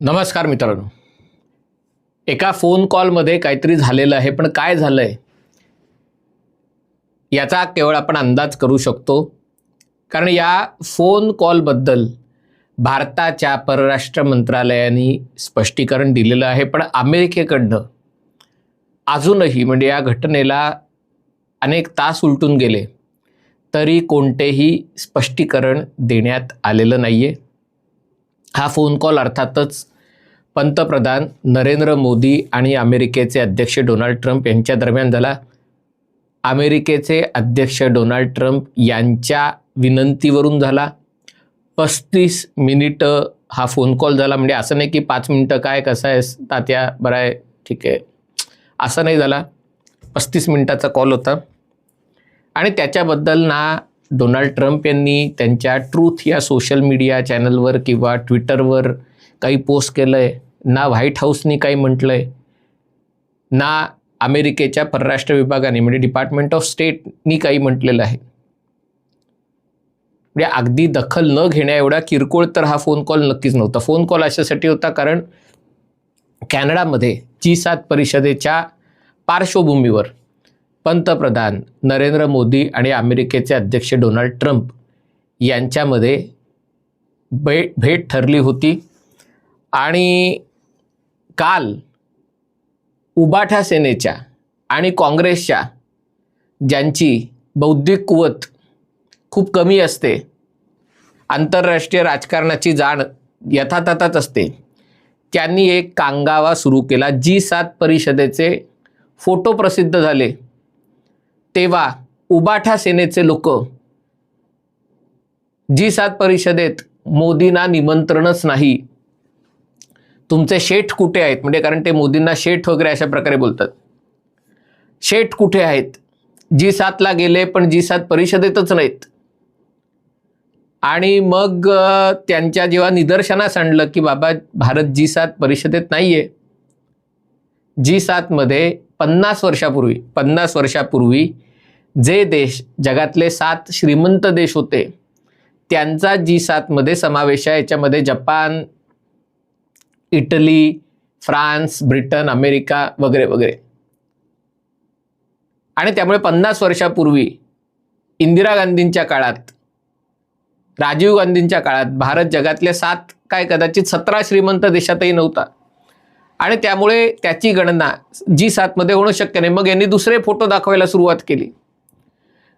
नमस्कार मित्रांनो. एका फोन कॉलमध्ये काहीतरी झालेलं आहे पण काय झालं आहे याचा केवळ आपण अंदाज करू शकतो. कारण या फोन कॉलबद्दल भारताच्या परराष्ट्र मंत्रालयाने स्पष्टीकरण दिलेलं आहे पण अमेरिकेकडनं अजूनही म्हणजे या घटनेला अनेक तास उलटून गेले तरी कोणतेही स्पष्टीकरण देण्यात आलेलं नाही आहे हा फोन कॉल अर्थातच पंतप्रधान नरेंद्र मोदी आणि अमेरिकेचे अध्यक्ष डोनाल्ड ट्रम्प यांच्या दरम्यान झाला. अमेरिकेचे अध्यक्ष डोनाल्ड ट्रम्प यांच्या विनंतीवरून झाला. पस्तीस मिनिटं हा फोन कॉल झाला. म्हणजे असं नाही की पाच मिनटं काय कसं आहे तात्या बरं आहे ठीक आहे. असं नाही झाला. पस्तीस मिनिटाचा कॉल होता. आणि त्याच्याबद्दल ना डोनाल्ड ट्रम्प यांनी त्यांच्या ट्रूथ या सोशल मीडिया चॅनलवर किंवा ट्विटरवर काही पोस्ट केलं आहे ना व्हाईट हाऊसनी काही म्हटलं आहे ना अमेरिकेच्या परराष्ट्र विभागाने म्हणजे डिपार्टमेंट ऑफ स्टेटनी काही म्हटलेलं आहे. म्हणजे अगदी दखल न घेण्या एवढा किरकोळ तर हा फोन कॉल नक्कीच नव्हता. फोन कॉल अशासाठी होता कारण कॅनडामध्ये जी सात परिषदेच्या पार्श्वभूमीवर पंतप्रधान नरेंद्र मोदी आणि अमेरिकेचे अध्यक्ष डोनाल्ड ट्रम्प यांच्यामध्ये भेट भेट ठरली होती. आणि काल उबाठा सेनेच्या आणि काँग्रेसच्या ज्यांची बौद्धिक कुवत खूप कमी असते आंतरराष्ट्रीय राजकारणाची जाण यथातथाच असते त्यांनी एक कांगावा सुरू केला. जी सात परिषदेचे फोटो प्रसिद्ध झाले तेव्हा उबाठा सेनेचे लोक जी सात परिषदेत मोदींना निमंत्रणच नाही तुमचे शेठ कुठे आहेत? म्हणजे कारण ते मोदींना शेठ वगैरे अशा प्रकारे बोलतात. शेठ कुठे आहेत? जी सातला गेले पण जी सात परिषदेतच नाहीत. आणि मग त्यांच्या जेव्हा निदर्शनास आणलं की बाबा भारत जी सात परिषदेत नाही आहे जी सातमध्ये पन्नास वर्षापूर्वी पन्नास वर्षापूर्वी जे देश जगातले सात श्रीमंत देश होते त्यांचा जी सातमध्ये समावेश आहे याच्यामध्ये Japan Italy France Britain America वगैरे वगैरे. आणि त्यामुळे पन्नास वर्षापूर्वी इंदिरा गांधींच्या काळात राजीव गांधींच्या काळात भारत जगातल्या सात काय कदाचित सतरा श्रीमंत देशातही नव्हता. आणि त्यामुळे त्याची गणना जी सातमध्ये होणं शक्य नाही. मग यांनी दुसरे फोटो दाखवायला सुरुवात केली.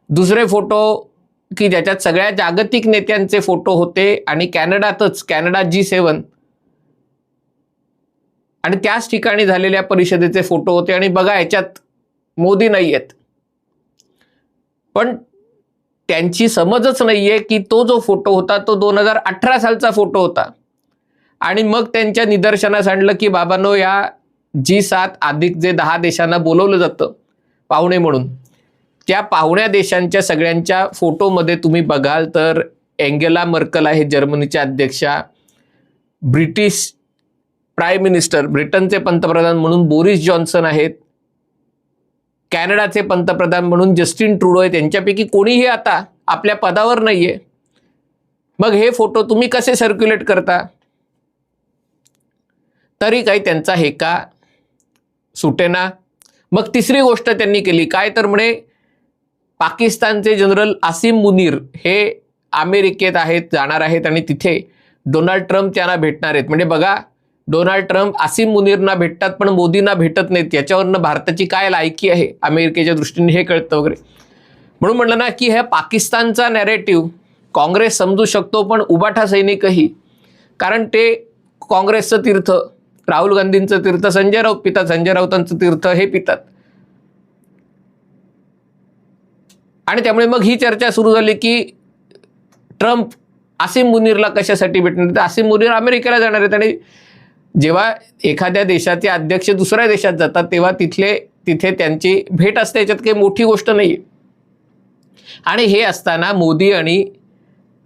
दुसरे फोटो की ज्याच्यात सगळ्या जागतिक नेत्यांचे फोटो होते आणि कॅनडातच कॅनडा जी सेवन आणि त्याच ठिकाणी झालेल्या परिषदेचे फोटो होते आणि बघा याच्यात मोदी नाही आहेत पण त्यांची समजच नाही आहे की तो जो फोटो होता तो दोन हजार अठरा सालचा फोटो होता. आणि मग त्यांच्या निदर्शनास आणलं की बाबांनो या जी सात अधिक जे दहा देशांना बोलवलं जातं पाहुणे म्हणून त्या पाहुण्या देशांच्या सगळ्यांच्या फोटोमध्ये तुम्ही बघाल तर एंगेला मर्कल आहे जर्मनीच्या अध्यक्षा ब्रिटिश प्राईम मिनिस्टर ब्रिटनचे पंतप्रधान म्हणून बोरिस जॉन्सन आहेत. कॅनडाचे पंतप्रधान म्हणून जस्टिन ट्रुडो आहेत. त्यांच्यापैकी कोणीही आता आपल्या पदावर नाही आहे मग हे फोटो तुम्ही कसे सर्क्युलेट करता? तरी काही त्यांचा हेका सुटेना. मग तिसरी गोष्ट त्यांनी केली. काय तर म्हणे पाकिस्तानचे जनरल आसिम मुनीर हे अमेरिकेत आहेत जाणार आहेत आणि तिथे डोनाल्ड ट्रम्प त्यांना भेटणार आहेत. म्हणजे बघा डोनाल्ड ट्रम्प आसिम मुनीरना भेटतात पण मोदींना भेटत नाहीत. याच्यावरनं भारताची काय लायकी आहे? अमेरिकेच्या दृष्टीने हे कळतं वगैरे. म्हणून म्हटलं ना की ह्या पाकिस्तानचा नॅरेटिव्ह काँग्रेस समजू शकतो पण उबाठा सैनिकही. कारण ते काँग्रेसचं तीर्थ राहुल गांधींचं तीर्थ संजय राऊत पितात संजय राऊतांचं तीर्थ हे पितात. आणि त्यामुळे मग ही चर्चा सुरू झाली की ट्रम्प आसिम मुनीरला कशासाठी भेटणार? तर आसिम मुनीर अमेरिकेला जाणार आहेत आणि जेव्हा एखाद्या देशाचे अध्यक्ष दुसऱ्या देशात जातात तेव्हा तिथले तिथे त्यांची भेट असते याच्यात काही मोठी गोष्ट नाही आणि हे असताना मोदी आणि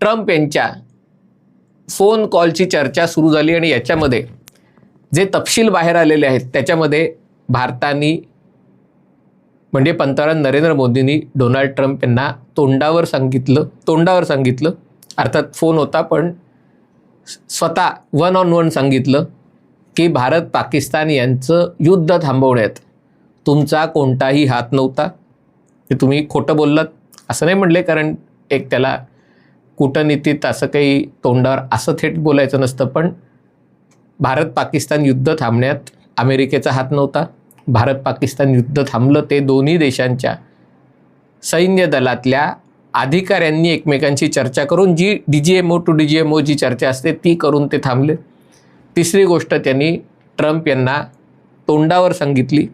ट्रम्प यांच्या फोन कॉलची चर्चा सुरू झाली आणि याच्यामध्ये जे तपशील बाहेर आलेले आहेत त्याच्यामध्ये भारतानी म्हणजे पंतप्रधान नरेंद्र मोदींनी डोनाल्ड ट्रम्प यांना तोंडावर सांगितलं तोंडावर सांगितलं. अर्थात फोन होता पण स्वतः वन ऑन वन सांगितलं. की भारत पाकिस्तान यांचं युद्ध थांबवण्यात तुमचा कोणताही हात नव्हता. ते तुम्ही खोटं बोललात असं नाही म्हणले कारण एक त्याला कूटनीतीत असं काही तोंडावर असं थेट बोलायचं नसतं पण भारत पाकिस्तान युद्ध थांबण्यात अमेरिकेचा हात नव्हता. भारत पाकिस्तान युद्ध थांबलं ते दोन्ही देशांच्या सैन्य दलातल्या अधिकाऱ्यांनी एकमेकांशी चर्चा करून जी D G M O to D G M O जी चर्चा असते ती करून ते थांबले. तिसरी गोष्ट त्यांनी ट्रम्प यांना तोंडावर सांगितली.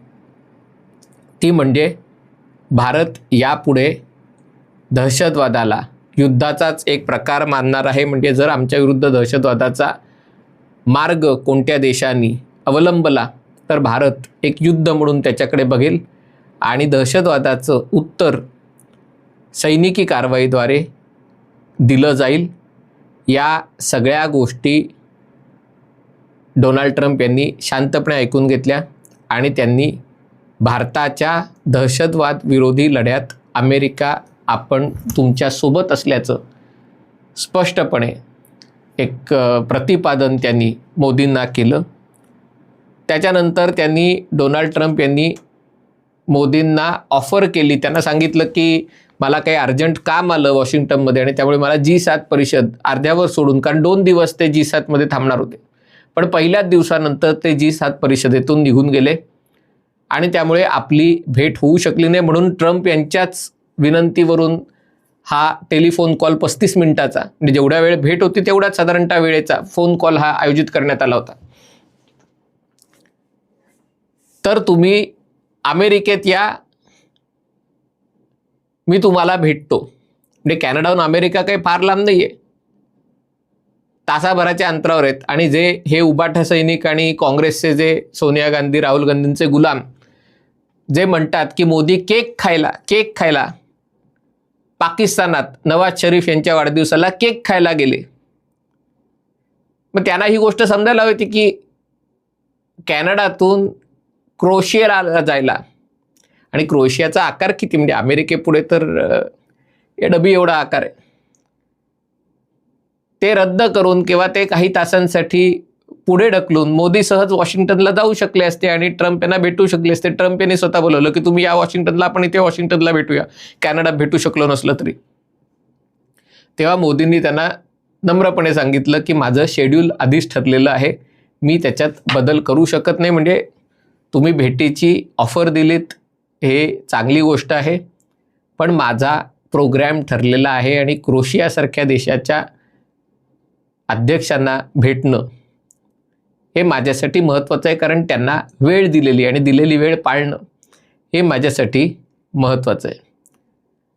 ती म्हणजे भारत यापुढे दहशतवादाला युद्धाचाच एक प्रकार मानणार आहे. म्हणजे जर आमच्या विरुद्ध दहशतवादाचा मार्ग कोणत्या देशांनी अवलंबला तर भारत एक युद्ध म्हणून त्याच्याकडे बघेल आणि दहशतवादाचं उत्तर सैनिकी कारवाईद्वारे दिलं जाईल. या सगळ्या गोष्टी डोनाल्ड ट्रम्प यांनी शांतपणे ऐकून घेतल्या आणि त्यांनी भारताच्या दहशतवाद विरोधी लढ्यात अमेरिका आपण तुमच्यासोबत असल्याचं स्पष्टपणे एक प्रतिपादन त्यांनी मोदींना केलं. त्याच्यानंतर त्यांनी डोनाल्ड ट्रम्प यांनी मोदींना ऑफर केली. त्यांना सांगितलं की मला काही अर्जंट काम आलं वॉशिंग्टनमध्ये आणि त्यामुळे मला जी सात परिषद अर्ध्यावर सोडून कारण दोन दिवस ते जी सातमध्ये थांबणार होते. पण पहिल्याच दिवसानंतर ते जी सात परिषदेतून निघून गेले. आणि त्यामुळे आपली भेट होऊ शकली नाही म्हणून ट्रम्प यांच्याच विनंतीवरून हा टेलिफोन कॉल पस्तीस मिनिटाचा म्हणजे जेवढ्या वेळ भेट होती तेवढाच साधारणतः वेळेचा फोन कॉल हा आयोजित करण्यात आला होता. तर तुम्ही अमेरिकेत या मी तुम्हाला भेटतो. म्हणजे कॅनडाहून अमेरिका काही फार लांब नाही आहे तासाभराच्या अंतरावर आहेत. आणि जे हे उबाठा सैनिक आणि काँग्रेसचे जे सोनिया गांधी राहुल गांधींचे गुलाम जे म्हणतात की मोदी केक खायला केक खायला पाकिस्तानात नवाज शरीफ यांच्या वाढदिवसाला केक खायला गेले. मग त्यांना ही गोष्ट समजायला हवी की कॅनडातून क्रोशियाला जायला. आणि क्रोशियाचा आकार किती? म्हणजे अमेरिकेपुढे तर अ, डबी एवढा आकार आहे. ते रद्द करून किंवा ते काही तासांसाठी पुढे ढकलून मोदी सहज वॉशिंग्टनला जाऊ शकले असते आणि ट्रम्प यांना भेटू शकले असते. ट्रम्प यांनी स्वतः बोलवलं की तुम्ही या वॉशिंग्टनला आपण इथे वॉशिंग्टनला भेटूया. कॅनडात भेटू शकलो नसलं तरी. तेव्हा मोदींनी त्यांना नम्रपणे सांगितलं की माझं शेड्यूल आधीच ठरलेलं आहे. मी त्याच्यात बदल करू शकत नाही. म्हणजे तुम्ही भेटीची ऑफर दिलीत हे चांगली गोष्ट आहे. पण माझा प्रोग्रॅम ठरलेला आहे आणि क्रोशियासारख्या देशाच्या अध्यक्षांना भेटणं हे माझ्यासाठी महत्त्वाचं आहे कारण त्यांना वेळ दिलेली आणि दिलेली वेळ पाळणं हे माझ्यासाठी महत्त्वाचं आहे.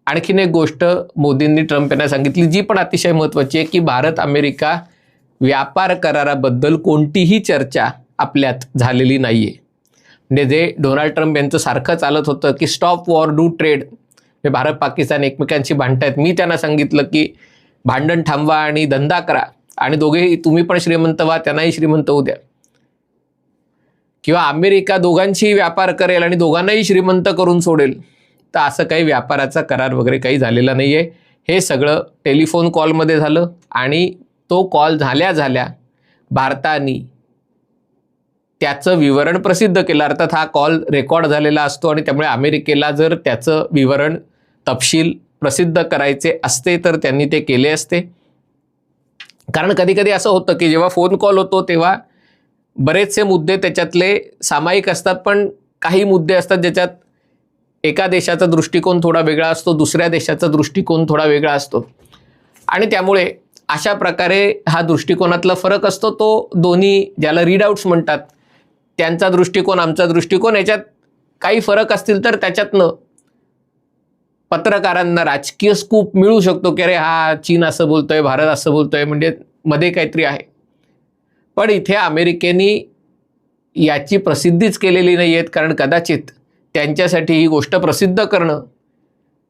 आणखीन एक गोष्ट मोदींनी ट्रम्प यांना सांगितली जी पण अतिशय महत्त्वाची आहे की भारत अमेरिका व्यापार कराराबद्दल कोणतीही चर्चा आपल्यात झालेली नाही आहे म्हणजे जे डोनाल्ड ट्रम्प यांचं सारखं चालत होतं की स्टॉप वॉर डू ट्रेड हे भारत पाकिस्तान एकमेकांशी भांडतायत. मी त्यांना सांगितलं की भांडण थांबवा आणि धंदा करा. आणि दोघेही तुम्ही पण श्रीमंत व्हा त्यांनाही श्रीमंत होऊ द्या. किंवा अमेरिका दोघांशी व्यापार करेल आणि दोघांनाही श्रीमंत करून सोडेल तर असं काही व्यापाराचा करार वगैरे काही झालेला नाही आहे हे सगळं टेलिफोन कॉलमध्ये झालं आणि तो कॉल झाल्या झाल्या भारताने त्याचं विवरण प्रसिद्ध केलं. अर्थात हा कॉल रेकॉर्ड झालेला असतो आणि त्यामुळे अमेरिकेला जर त्याचं विवरण तपशील प्रसिद्ध करायचे असते तर त्यांनी ते केले असते. कारण कधी कधी असं होतं की जेव्हा फोन कॉल होतो तेव्हा बरेचसे मुद्दे त्याच्यातले सामायिक असतात पण काही मुद्दे असतात ज्याच्यात एका देशाचा दृष्टिकोन थोडा वेगळा असतो दुसऱ्या देशाचा दृष्टिकोन थोडा वेगळा असतो. आणि त्यामुळे अशा प्रकारे हा दृष्टिकोनातला फरक असतो. तो दोन्ही ज्याला रीडआउट्स म्हणतात त्यांचा दृष्टिकोन आमचा दृष्टिकोन याच्यात काही फरक असतील तर त्याच्यातनं पत्रकारांना राजकीय स्कूप मिळू शकतो की अरे हा चीन असं बोलतोय भारत असं बोलतोय म्हणजे मध्ये काहीतरी आहे. पण इथे अमेरिकेने याची प्रसिद्धीच केलेली नाही आहेत कारण कदाचित त्यांच्यासाठी ही गोष्ट प्रसिद्ध करणं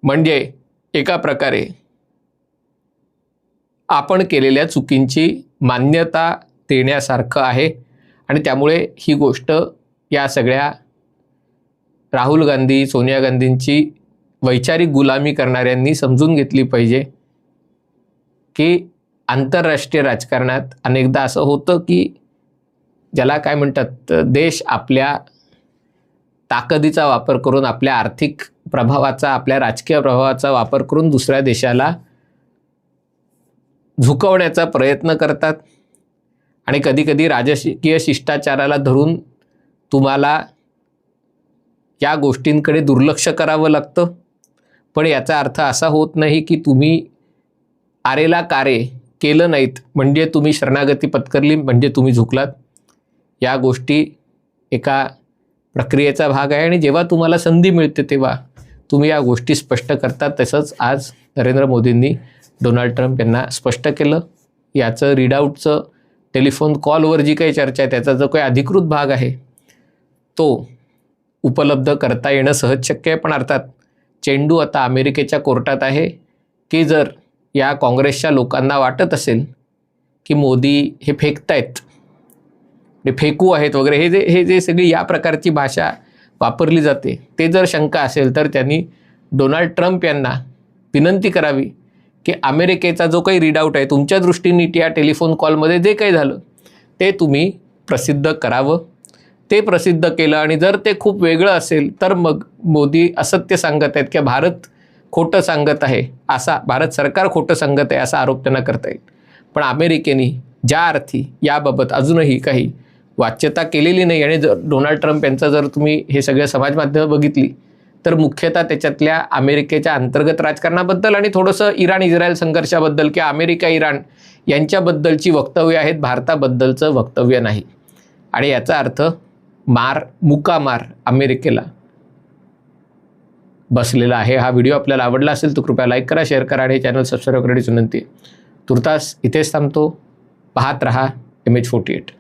म्हणजे एका प्रकारे आपण केलेल्या चुकींची मान्यता देण्यासारखं आहे. आणि त्यामुळे ही गोष्ट या सगळ्या राहुल गांधी सोनिया गांधींची वैचारिक गुलामी करणाऱ्यांनी समजून घेतली पाहिजे की आंतरराष्ट्रीय राजकारणात अनेकदा असं होतं की ज्याला काय म्हणतात तर देश आपल्या ताकदीचा वापर करून आपल्या आर्थिक प्रभावाचा आपल्या राजकीय प्रभावाचा वापर करून दुसऱ्या देशाला झुकवण्याचा प्रयत्न करतात. आणि कधीकधी राजकीय शिष्टाचाराला धरून तुम्हाला या गोष्टींकडे दुर्लक्ष करावं लागतं. पण याचा अर्थ असा होत नाही की तुम्ही आरेला कारे केलं नाहीत म्हणजे तुम्ही शरणागती पत्करली म्हणजे तुम्ही झुकलात. या गोष्टी एका प्रक्रियेचा भाग आहे आणि जेव्हा तुम्हाला संधी मिळते तेव्हा तुम्ही या गोष्टी स्पष्ट करतात तसंच आज नरेंद्र मोदींनी डोनाल्ड ट्रम्प यांना स्पष्ट केलं. याचं रीडआउटचं टेलिफोन कॉलवर जी काही चर्चा आहे त्याचा जो काही अधिकृत भाग आहे तो उपलब्ध करता येणं सहज शक्य आहे. पण अर्थात चेंडू आता अमेरिकेच्या कोर्टात आहे की जर या काँग्रेसच्या लोकांना वाटत असेल की मोदी हे फेकतायत हे फेकू आहेत वगैरे हे जे हे जे सगळी या प्रकारची भाषा वापरली जाते ते जर शंका असेल तर त्यांनी डोनाल्ड ट्रम्प यांना विनंती करावी की अमेरिकेचा जो काही रीडआउट आहे तुमच्या दृष्टीने या टेलिफोन कॉलमध्ये जे काही झालं ते तुम्ही प्रसिद्ध करावं. ते प्रसिद्ध केलं आणि जर ते खूप वेगळं असेल तर मग मोदी असत्य सांगत आहेत किंवा भारत खोटं सांगत आहे असा भारत सरकार खोटं सांगत आहे असा आरोप त्यांना करता येईल. पण अमेरिकेने ज्या अर्थी याबाबत अजूनही काही वाच्यता केलेली नाही आणि जर डोनाल्ड ट्रम्प यांचं जर तुम्ही हे सगळे समाजमाध्यमं बघितली तर मुख्यतः त्याच्यातल्या अमेरिकेच्या अंतर्गत राजकारणाबद्दल आणि थोडंसं इराण इस्रायल संघर्षाबद्दल किंवा अमेरिका इराण यांच्याबद्दलची वक्तव्य आहेत भारताबद्दलचं वक्तव्य नाही. आणि याचा अर्थ मार मुका मार अमेरिकेला. बसलेला आहे. हा व्हिडिओ आपल्याला आवडला असेल तर कृपया लाईक करा शेअर करा आणि चॅनल सबस्क्राईब करण्याची विनंती आहे. तुर्तास इथेच थांबतो. पाहत रहा एम एच फोर्टी एट